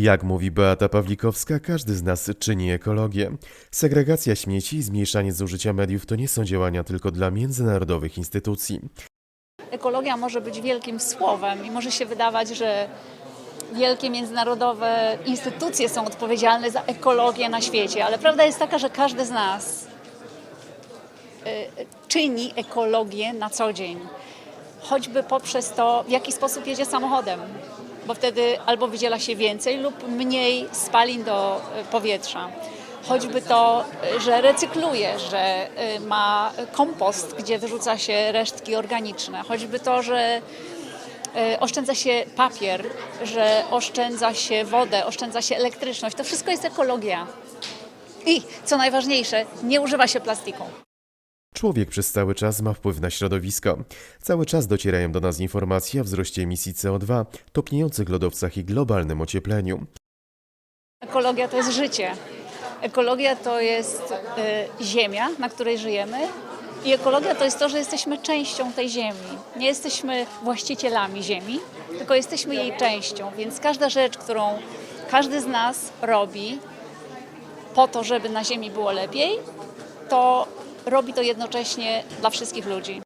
Jak mówi Beata Pawlikowska, każdy z nas czyni ekologię. Segregacja śmieci i zmniejszanie zużycia mediów to nie są działania tylko dla międzynarodowych instytucji. Ekologia może być wielkim słowem i może się wydawać, że wielkie międzynarodowe instytucje są odpowiedzialne za ekologię na świecie, ale prawda jest taka, że każdy z nas y, czyni ekologię na co dzień. Choćby poprzez to, w jaki sposób jedzie samochodem, bo wtedy albo wydziela się więcej lub mniej spalin do y, powietrza. Choćby to, y, że recykluje, że y, ma kompost, gdzie wyrzuca się resztki organiczne. Choćby to, że oszczędza się papier, że oszczędza się wodę, oszczędza się elektryczność. To wszystko jest ekologia. I co najważniejsze, nie używa się plastiku. Człowiek przez cały czas ma wpływ na środowisko. Cały czas docierają do nas informacje o wzroście emisji CO2, topniejących lodowcach i globalnym ociepleniu. Ekologia to jest życie. Ekologia to jest y, ziemia, na której żyjemy. I ekologia to jest to, że jesteśmy częścią tej ziemi. Nie jesteśmy właścicielami ziemi, tylko jesteśmy jej częścią. Więc każda rzecz, którą każdy z nas robi po to, żeby na ziemi było lepiej, to robi to jednocześnie dla wszystkich ludzi.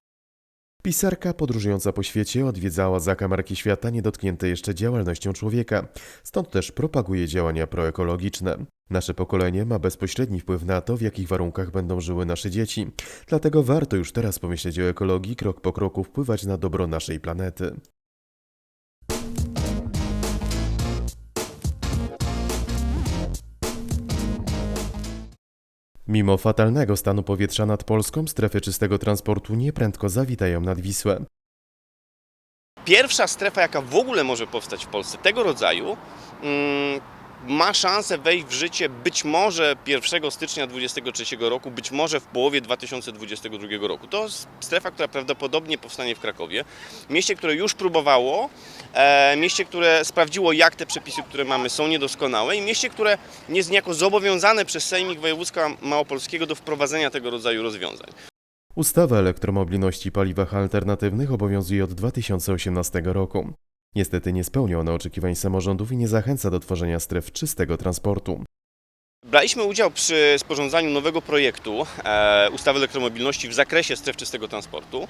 Pisarka podróżująca po świecie odwiedzała zakamarki świata niedotknięte jeszcze działalnością człowieka, stąd też propaguje działania proekologiczne. Nasze pokolenie ma bezpośredni wpływ na to, w jakich warunkach będą żyły nasze dzieci. Dlatego warto już teraz pomyśleć o ekologii, krok po kroku wpływać na dobro naszej planety. Mimo fatalnego stanu powietrza nad Polską, strefy czystego transportu nieprędko zawitają nad Wisłę. pierwsza strefa, jaka w ogóle może powstać w Polsce tego rodzaju, mm, ma szansę wejść w życie być może 1 stycznia 2023 roku, być może w połowie 2022 roku. To strefa, która prawdopodobnie powstanie w Krakowie. Mieście, które już próbowało, e, mieście, które sprawdziło, jak te przepisy, które mamy, są niedoskonałe i mieście, które jest niejako zobowiązane przez Sejmik Województwa Małopolskiego do wprowadzenia tego rodzaju rozwiązań. Ustawa elektromobilności paliwach alternatywnych obowiązuje od 2018 roku. Niestety nie spełnia ona oczekiwań samorządów i nie zachęca do tworzenia stref czystego transportu. Braliśmy udział przy sporządzaniu nowego projektu e, ustawy elektromobilności w zakresie stref czystego transportu.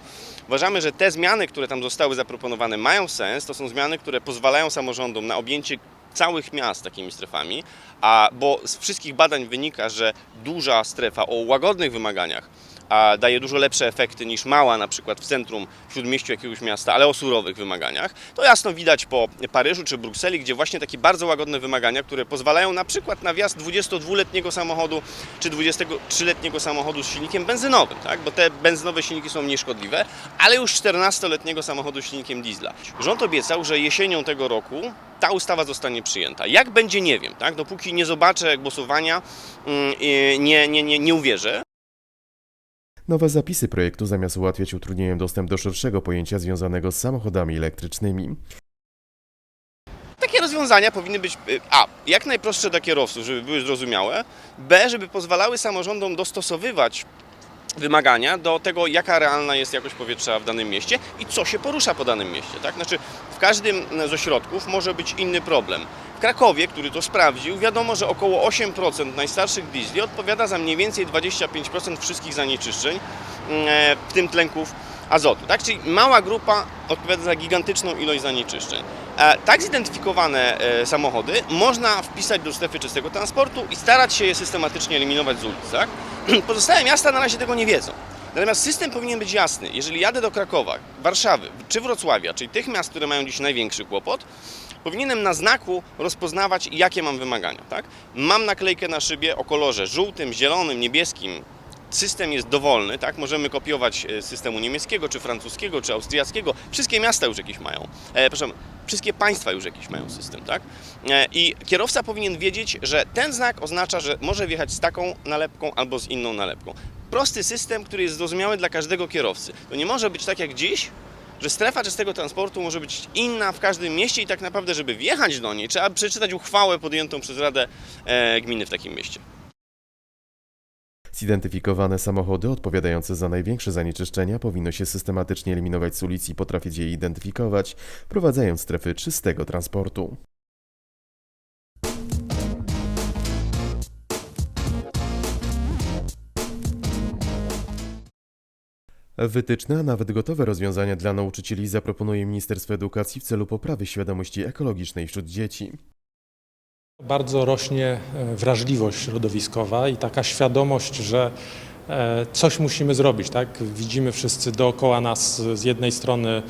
Uważamy, że te zmiany, które tam zostały zaproponowane, mają sens. To są zmiany, które pozwalają samorządom na objęcie całych miast takimi strefami, a bo z wszystkich badań wynika, że duża strefa o łagodnych wymaganiach a daje dużo lepsze efekty niż mała, na przykład w centrum, w śródmieściu jakiegoś miasta, ale o surowych wymaganiach. To jasno widać po Paryżu czy Brukseli, gdzie właśnie takie bardzo łagodne wymagania, które pozwalają na przykład na wjazd 22-letniego samochodu czy 23-letniego samochodu z silnikiem benzynowym, tak? bo te benzynowe silniki są mniej szkodliwe, ale już 14-letniego samochodu z silnikiem diesla. Rząd obiecał, że jesienią tego roku ta ustawa zostanie przyjęta. Jak będzie, nie wiem. Tak? Dopóki nie zobaczę głosowania, mm, nie, nie, nie, nie uwierzę. Nowe zapisy projektu zamiast ułatwiać utrudniają dostęp do szerszego pojęcia związanego z samochodami elektrycznymi. Takie rozwiązania powinny być y, A. Jak najprostsze dla kierowców, żeby były zrozumiałe. B. Żeby pozwalały samorządom dostosowywać wymagania do tego, jaka realna jest jakość powietrza w danym mieście i co się porusza po danym mieście. Tak? Znaczy, w każdym z ośrodków może być inny problem. W Krakowie, który to sprawdził, wiadomo, że około 8% najstarszych diesli odpowiada za mniej więcej 25% wszystkich zanieczyszczeń, mm, w tym tlenków azotu. Tak? Czyli mała grupa odpowiada za gigantyczną ilość zanieczyszczeń. E, Tak zidentyfikowane e, samochody można wpisać do strefy czystego transportu i starać się je systematycznie eliminować z ulic. Tak? Pozostałe miasta na razie tego nie wiedzą. Natomiast system powinien być jasny. Jeżeli jadę do Krakowa, Warszawy czy Wrocławia, czyli tych miast, które mają dziś największy kłopot, powinienem na znaku rozpoznawać, jakie mam wymagania. Tak? Mam naklejkę na szybie o kolorze żółtym, zielonym, niebieskim, system jest dowolny, tak? Możemy kopiować e, systemu niemieckiego, czy francuskiego, czy austriackiego. Wszystkie miasta już jakiś mają. E, proszę, wszystkie państwa już jakiś mają system, tak? E, I kierowca powinien wiedzieć, że ten znak oznacza, że może wjechać z taką nalepką albo z inną nalepką. Prosty system, który jest zrozumiały dla każdego kierowcy. To nie może być tak jak dziś, że strefa czystego transportu może być inna w każdym mieście i tak naprawdę, żeby wjechać do niej, trzeba przeczytać uchwałę podjętą przez Radę e, Gminy w takim mieście. Zidentyfikowane samochody odpowiadające za największe zanieczyszczenia powinno się systematycznie eliminować z ulic i potrafić je identyfikować, prowadzając strefy czystego transportu. Wytyczne, a nawet gotowe rozwiązania dla nauczycieli zaproponuje Ministerstwo Edukacji w celu poprawy świadomości ekologicznej wśród dzieci. Bardzo rośnie e, wrażliwość środowiskowa i taka świadomość, że e, coś musimy zrobić. Tak? Widzimy wszyscy dookoła nas z jednej strony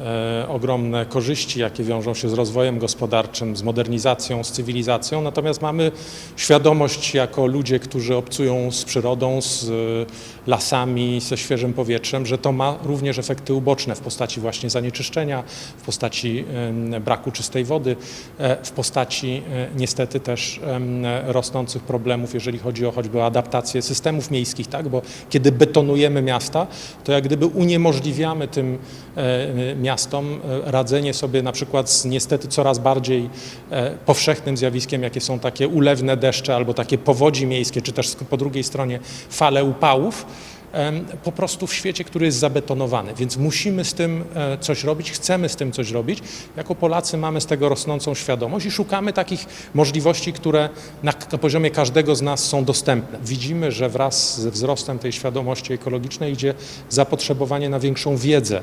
e, ogromne korzyści, jakie wiążą się z rozwojem gospodarczym, z modernizacją, z cywilizacją, natomiast mamy świadomość jako ludzie, którzy obcują z przyrodą, z lasami, ze świeżym powietrzem, że to ma również efekty uboczne w postaci właśnie zanieczyszczenia, w postaci braku czystej wody, e, w postaci e, niestety też rosnących problemów, jeżeli chodzi o choćby adaptację systemów miejskich, tak? bo kiedy betonujemy miasta, to jak gdyby uniemożliwiamy tym e, miastom radzenie sobie na przykład z niestety coraz bardziej powszechnym zjawiskiem, jakie są takie ulewne deszcze albo takie powodzi miejskie, czy też po drugiej stronie fale upałów, po prostu w świecie, który jest zabetonowany. Więc musimy z tym e, coś robić, chcemy z tym coś robić. Jako Polacy mamy z tego rosnącą świadomość i szukamy takich możliwości, które na, na poziomie każdego z nas są dostępne. Widzimy, że wraz ze wzrostem tej świadomości ekologicznej idzie zapotrzebowanie na większą wiedzę.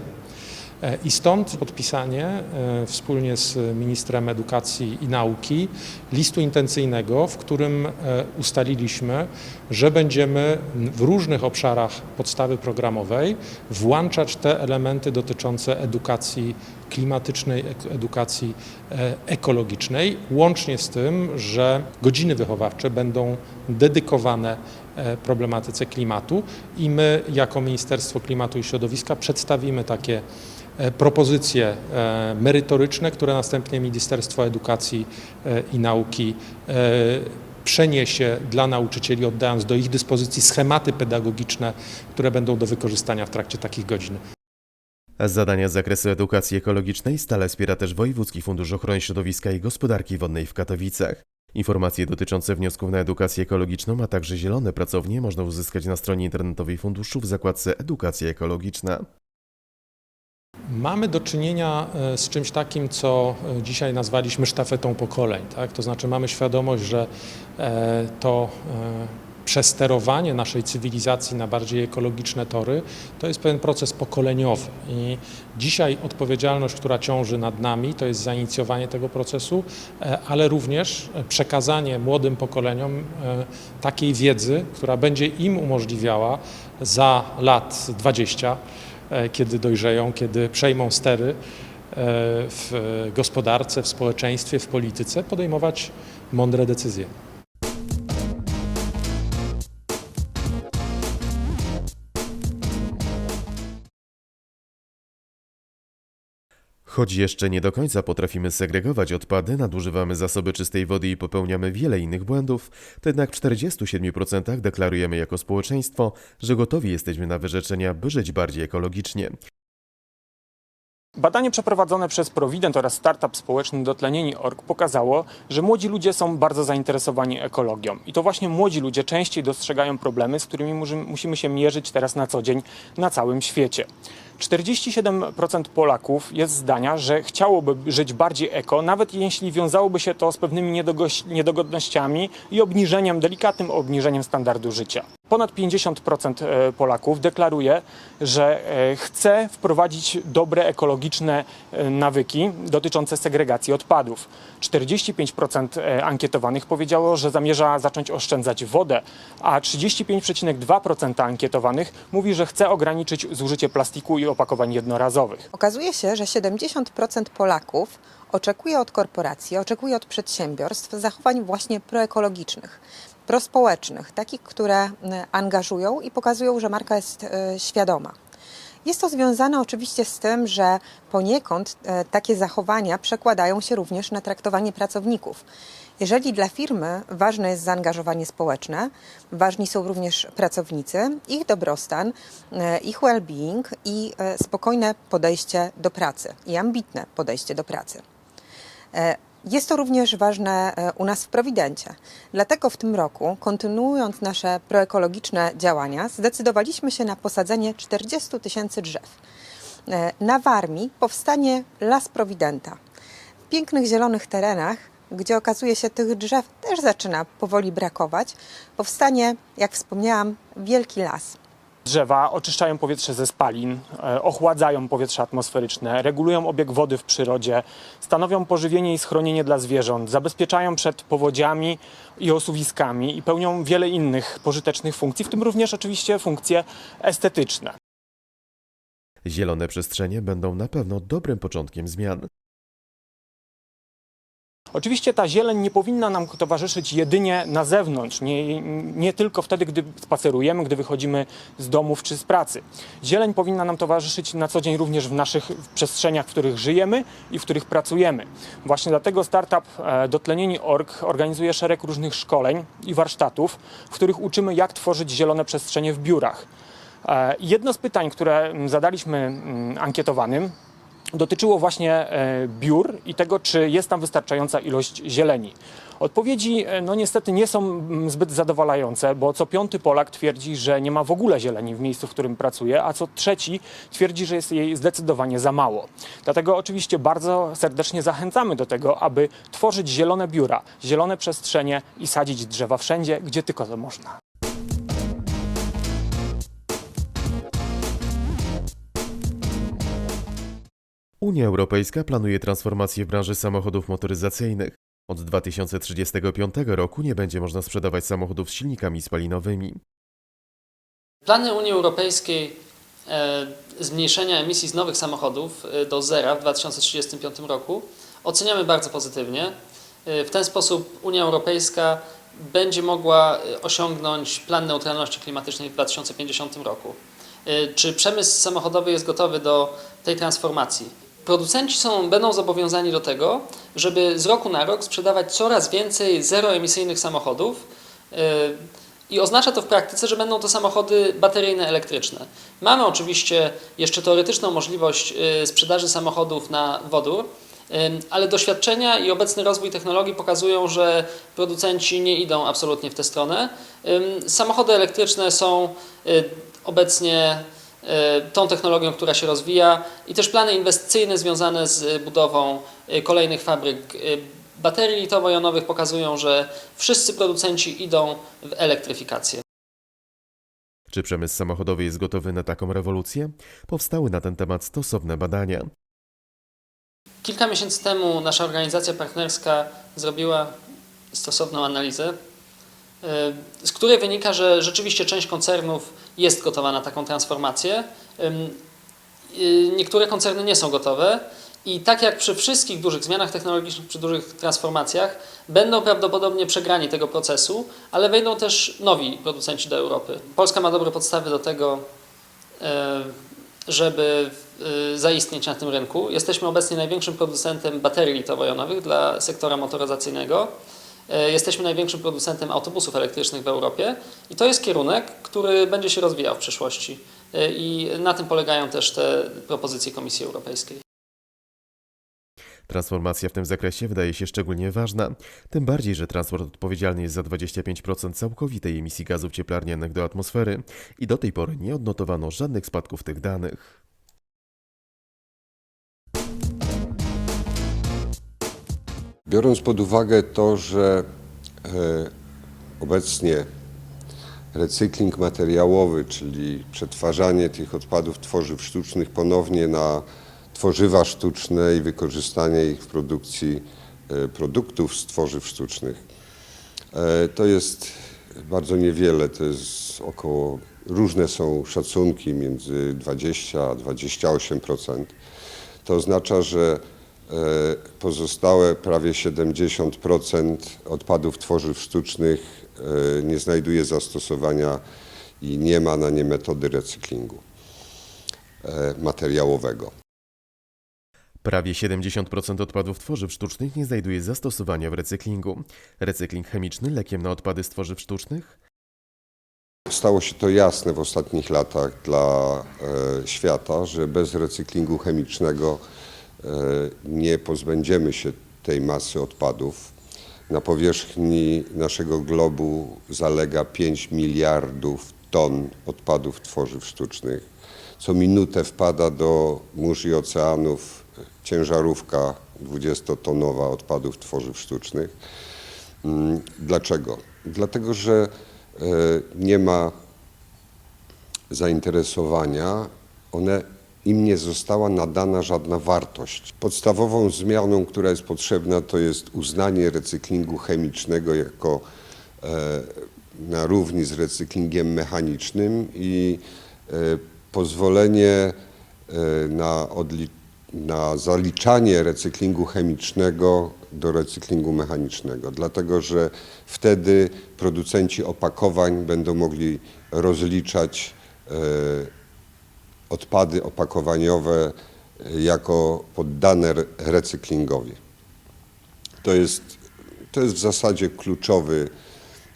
I stąd podpisanie e, wspólnie z ministrem edukacji i nauki listu intencyjnego, w którym e, ustaliliśmy, że będziemy w różnych obszarach podstawy programowej włączać te elementy dotyczące edukacji klimatycznej, edukacji e, ekologicznej, łącznie z tym, że godziny wychowawcze będą dedykowane problematyce klimatu i my jako Ministerstwo Klimatu i Środowiska przedstawimy takie propozycje e, merytoryczne, które następnie Ministerstwo Edukacji e, i Nauki e, przeniesie dla nauczycieli, oddając do ich dyspozycji schematy pedagogiczne, które będą do wykorzystania w trakcie takich godzin. Zadania z zakresu edukacji ekologicznej stale wspiera też Wojewódzki Fundusz Ochrony Środowiska i Gospodarki Wodnej w Katowicach. Informacje dotyczące wniosków na edukację ekologiczną, a także zielone pracownie można uzyskać na stronie internetowej funduszu w zakładce Edukacja ekologiczna. Mamy do czynienia e, z czymś takim, co e, dzisiaj nazwaliśmy sztafetą pokoleń. Tak? To znaczy mamy świadomość, że e, to przesterowanie naszej cywilizacji na bardziej ekologiczne tory to jest pewien proces pokoleniowy. I dzisiaj odpowiedzialność, która ciąży nad nami, to jest zainicjowanie tego procesu, ale również przekazanie młodym pokoleniom takiej wiedzy, która będzie im umożliwiała za lat 20 e, kiedy dojrzeją, kiedy przejmą stery e, w gospodarce, w społeczeństwie, w polityce, podejmować mądre decyzje. Choć jeszcze nie do końca potrafimy segregować odpady, nadużywamy zasoby czystej wody i popełniamy wiele innych błędów, to jednak w 47% deklarujemy jako społeczeństwo, że gotowi jesteśmy na wyrzeczenia, by żyć bardziej ekologicznie. Badanie przeprowadzone przez Provident oraz startup społeczny Dotlenieni.org pokazało, że młodzi ludzie są bardzo zainteresowani ekologią. I to właśnie młodzi ludzie częściej dostrzegają problemy, z którymi musimy się mierzyć teraz na co dzień na całym świecie. 47% Polaków jest zdania, że chciałoby żyć bardziej eko, nawet jeśli wiązałoby się to z pewnymi niedogodnościami i obniżeniem, delikatnym obniżeniem standardu życia. Ponad 50% e, Polaków deklaruje, że e, chce wprowadzić dobre ekologiczne e, nawyki dotyczące segregacji odpadów. 45% e, ankietowanych powiedziało, że zamierza zacząć oszczędzać wodę, a 35,2% ankietowanych mówi, że chce ograniczyć zużycie plastiku i opakowań jednorazowych. Okazuje się, że 70% Polaków oczekuje od korporacji, oczekuje od przedsiębiorstw zachowań właśnie proekologicznych, prospołecznych, takich, które e, angażują i pokazują, że marka jest e, świadoma. Jest to związane oczywiście z tym, że poniekąd e, takie zachowania przekładają się również na traktowanie pracowników. Jeżeli dla firmy ważne jest zaangażowanie społeczne, ważni są również pracownicy, ich dobrostan, e, ich well-being i e, spokojne podejście do pracy i ambitne podejście do pracy. E, Jest to również ważne u nas w Prowidencie. Dlatego w tym roku, kontynuując nasze proekologiczne działania, zdecydowaliśmy się na posadzenie 40 tysięcy drzew. Na Warmii powstanie Las Prowidenta. W pięknych zielonych terenach, gdzie okazuje się tych drzew też zaczyna powoli brakować, powstanie, jak wspomniałam, wielki las. Drzewa oczyszczają powietrze ze spalin, e, ochładzają powietrze atmosferyczne, regulują obieg wody w przyrodzie, stanowią pożywienie i schronienie dla zwierząt, zabezpieczają przed powodziami i osuwiskami i pełnią wiele innych pożytecznych funkcji, w tym również oczywiście funkcje estetyczne. Zielone przestrzenie będą na pewno dobrym początkiem zmian. Oczywiście ta zieleń nie powinna nam towarzyszyć jedynie na zewnątrz, nie, nie tylko wtedy, gdy spacerujemy, gdy wychodzimy z domów czy z pracy. Zieleń powinna nam towarzyszyć na co dzień również w naszych przestrzeniach, w których żyjemy i w których pracujemy. Właśnie dlatego startup e, Dotlenieni.org organizuje szereg różnych szkoleń i warsztatów, w których uczymy, jak tworzyć zielone przestrzenie w biurach. E, Jedno z pytań, które zadaliśmy mm, ankietowanym, dotyczyło właśnie e, biur i tego, czy jest tam wystarczająca ilość zieleni. Odpowiedzi e, no niestety nie są mm, zbyt zadowalające, bo co piąty Polak twierdzi, że nie ma w ogóle zieleni w miejscu, w którym pracuje, a co trzeci twierdzi, że jest jej zdecydowanie za mało. Dlatego oczywiście bardzo serdecznie zachęcamy do tego, aby tworzyć zielone biura, zielone przestrzenie i sadzić drzewa wszędzie, gdzie tylko to można. Unia Europejska planuje transformację w branży samochodów motoryzacyjnych. Od 2035 roku nie będzie można sprzedawać samochodów z silnikami spalinowymi. Plany Unii Europejskiej e, zmniejszenia emisji z nowych samochodów e, do zera w 2035 roku oceniamy bardzo pozytywnie. E, W ten sposób Unia Europejska będzie mogła osiągnąć plan neutralności klimatycznej w 2050 roku. Czy przemysł samochodowy jest gotowy do tej transformacji? Producenci są, będą zobowiązani do tego, żeby z roku na rok sprzedawać coraz więcej zeroemisyjnych samochodów. e, i oznacza to w praktyce, że będą to samochody bateryjne elektryczne. Mamy oczywiście jeszcze teoretyczną możliwość y, sprzedaży samochodów na wodór, ym, ale doświadczenia i obecny rozwój technologii pokazują, że producenci nie idą absolutnie w tę stronę. Samochody elektryczne są y, obecnie y, tą technologią, która się rozwija i też plany inwestycyjne związane z budową y, kolejnych fabryk y, baterii litowo-jonowych pokazują, że wszyscy producenci idą w elektryfikację. Czy przemysł samochodowy jest gotowy na taką rewolucję? Powstały na ten temat stosowne badania. Kilka miesięcy temu nasza organizacja partnerska zrobiła stosowną analizę, z której wynika, że rzeczywiście część koncernów jest gotowa na taką transformację. Y, Niektóre koncerny nie są gotowe i tak jak przy wszystkich dużych zmianach technologicznych, przy dużych transformacjach, będą prawdopodobnie przegrani tego procesu, ale wejdą też nowi producenci do Europy. Polska ma dobre podstawy do tego, e, żeby e, zaistnieć na tym rynku. Jesteśmy obecnie największym producentem baterii litowo-jonowych dla sektora motoryzacyjnego. E, Jesteśmy największym producentem autobusów elektrycznych w Europie i to jest kierunek, który będzie się rozwijał w przyszłości. E, I na tym polegają też te propozycje Komisji Europejskiej. Transformacja w tym zakresie wydaje się szczególnie ważna, tym bardziej, że transport odpowiedzialny jest za 25% całkowitej emisji gazów cieplarnianych do atmosfery i do tej pory nie odnotowano żadnych spadków tych danych. Biorąc pod uwagę to, że e, obecnie recykling materiałowy, czyli przetwarzanie tych odpadów tworzyw sztucznych ponownie na tworzywa sztuczne i wykorzystanie ich w produkcji e, produktów z tworzyw sztucznych, e, to jest bardzo niewiele, to jest około, różne są szacunki między 20 a 28%. To oznacza, że pozostałe prawie 70% odpadów tworzyw sztucznych e, nie znajduje zastosowania i nie ma na nie metody recyklingu e, materiałowego. Prawie 70% odpadów tworzyw sztucznych nie znajduje zastosowania w recyklingu. Recykling chemiczny lekiem na odpady z tworzyw sztucznych? Stało się to jasne w ostatnich latach dla e, świata, że bez recyklingu chemicznego e, nie pozbędziemy się tej masy odpadów. Na powierzchni naszego globu zalega 5 miliardów ton odpadów tworzyw sztucznych. Co minutę wpada do mórz i oceanów ciężarówka 20-tonowa odpadów tworzyw sztucznych. Mm, Dlaczego? Dlatego, że e, nie ma zainteresowania, one, im nie została nadana żadna wartość. Podstawową zmianą, która jest potrzebna, to jest uznanie recyklingu chemicznego jako e, na równi z recyklingiem mechanicznym i e, pozwolenie e, na, na zaliczanie recyklingu chemicznego do recyklingu mechanicznego, dlatego że wtedy producenci opakowań będą mogli rozliczać e, odpady opakowaniowe e, jako poddane re- recyklingowi. To jest, to jest w zasadzie kluczowy,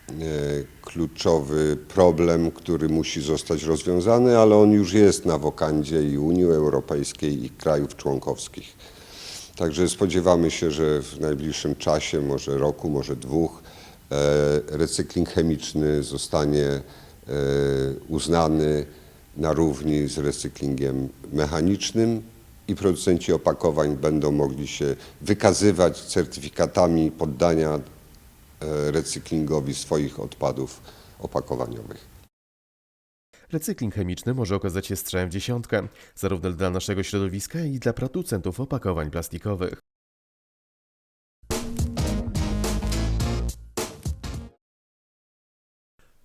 e, kluczowy problem, który musi zostać rozwiązany, ale on już jest na wokandzie i Unii Europejskiej i krajów członkowskich. Także spodziewamy się, że w najbliższym czasie, może roku, może dwóch, e, recykling chemiczny zostanie uznany na równi z recyklingiem mechanicznym i producenci opakowań będą mogli się wykazywać certyfikatami poddania e, recyklingowi swoich odpadów opakowaniowych. Recykling chemiczny może okazać się strzałem w dziesiątkę, zarówno dla naszego środowiska, jak i dla producentów opakowań plastikowych.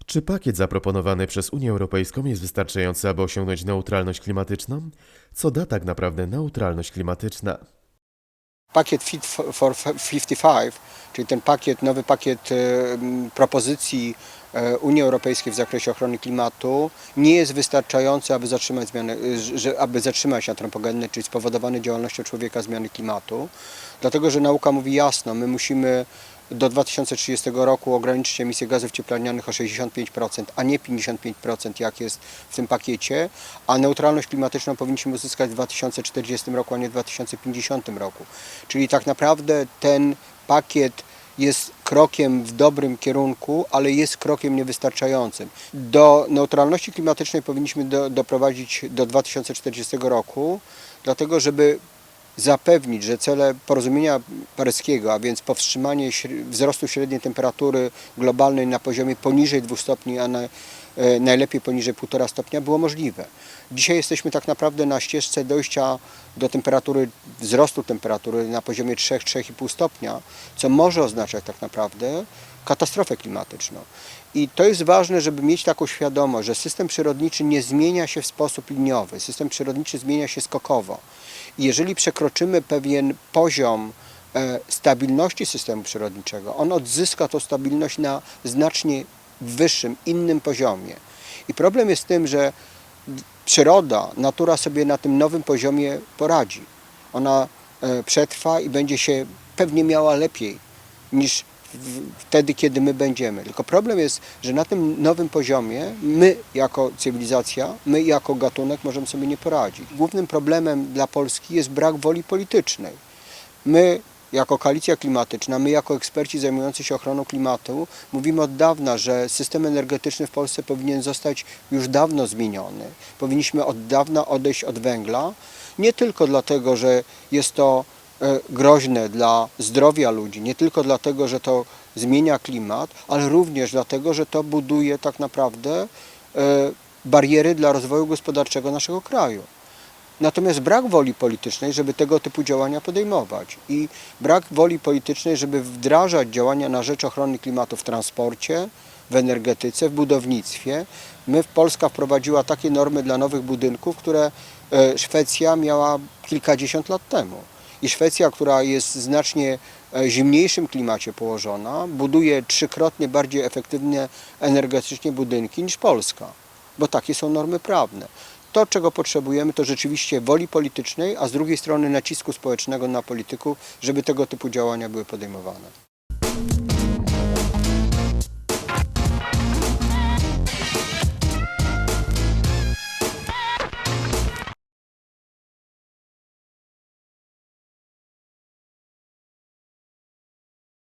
Czy pakiet zaproponowany przez Unię Europejską jest wystarczający, aby osiągnąć neutralność klimatyczną? Co da tak naprawdę neutralność klimatyczna? Pakiet Fit for 55, czyli ten pakiet, nowy pakiet e, propozycji e, Unii Europejskiej w zakresie ochrony klimatu nie jest wystarczający, aby zatrzymać zmiany, e, aby zatrzymać antropogenny, czyli spowodowane działalnością człowieka zmiany klimatu. Dlatego, że nauka mówi jasno, my musimy do 2030 roku ograniczyć emisję gazów cieplarnianych o 65%, a nie 55% jak jest w tym pakiecie, a neutralność klimatyczną powinniśmy uzyskać w 2040 roku, a nie w 2050 roku. Czyli tak naprawdę ten pakiet jest krokiem w dobrym kierunku, ale jest krokiem niewystarczającym. Do neutralności klimatycznej powinniśmy do, doprowadzić do 2040 roku, dlatego żeby zapewnić, że cele porozumienia paryskiego, a więc powstrzymanie wzrostu średniej temperatury globalnej na poziomie poniżej 2 stopni, a na, e, najlepiej poniżej 1,5 stopnia było możliwe. Dzisiaj jesteśmy tak naprawdę na ścieżce dojścia do temperatury, wzrostu temperatury na poziomie 3-3,5 stopnia, co może oznaczać tak naprawdę katastrofę klimatyczną. I to jest ważne, żeby mieć taką świadomość, że system przyrodniczy nie zmienia się w sposób liniowy. System przyrodniczy zmienia się skokowo. I jeżeli przekroczymy pewien poziom e, stabilności systemu przyrodniczego, on odzyska tą stabilność na znacznie wyższym, innym poziomie. I problem jest w tym, że przyroda, natura sobie na tym nowym poziomie poradzi. Ona e, przetrwa i będzie się pewnie miała lepiej niż wtedy, kiedy my będziemy. Tylko problem jest, że na tym nowym poziomie my jako cywilizacja, my jako gatunek możemy sobie nie poradzić. Głównym problemem dla Polski jest brak woli politycznej. My jako koalicja klimatyczna, my jako eksperci zajmujący się ochroną klimatu mówimy od dawna, że system energetyczny w Polsce powinien zostać już dawno zmieniony. Powinniśmy od dawna odejść od węgla, nie tylko dlatego, że jest to groźne dla zdrowia ludzi, nie tylko dlatego, że to zmienia klimat, ale również dlatego, że to buduje tak naprawdę e, bariery dla rozwoju gospodarczego naszego kraju. Natomiast brak woli politycznej, żeby tego typu działania podejmować i brak woli politycznej, żeby wdrażać działania na rzecz ochrony klimatu w transporcie, w energetyce, w budownictwie. My, Polska wprowadziła takie normy dla nowych budynków, które e, Szwecja miała kilkadziesiąt lat temu. I Szwecja, która jest znacznie e, zimniejszym klimacie położona, buduje trzykrotnie bardziej efektywne energetycznie budynki niż Polska, bo takie są normy prawne. To, czego potrzebujemy, to rzeczywiście woli politycznej, a z drugiej strony nacisku społecznego na polityków, żeby tego typu działania były podejmowane.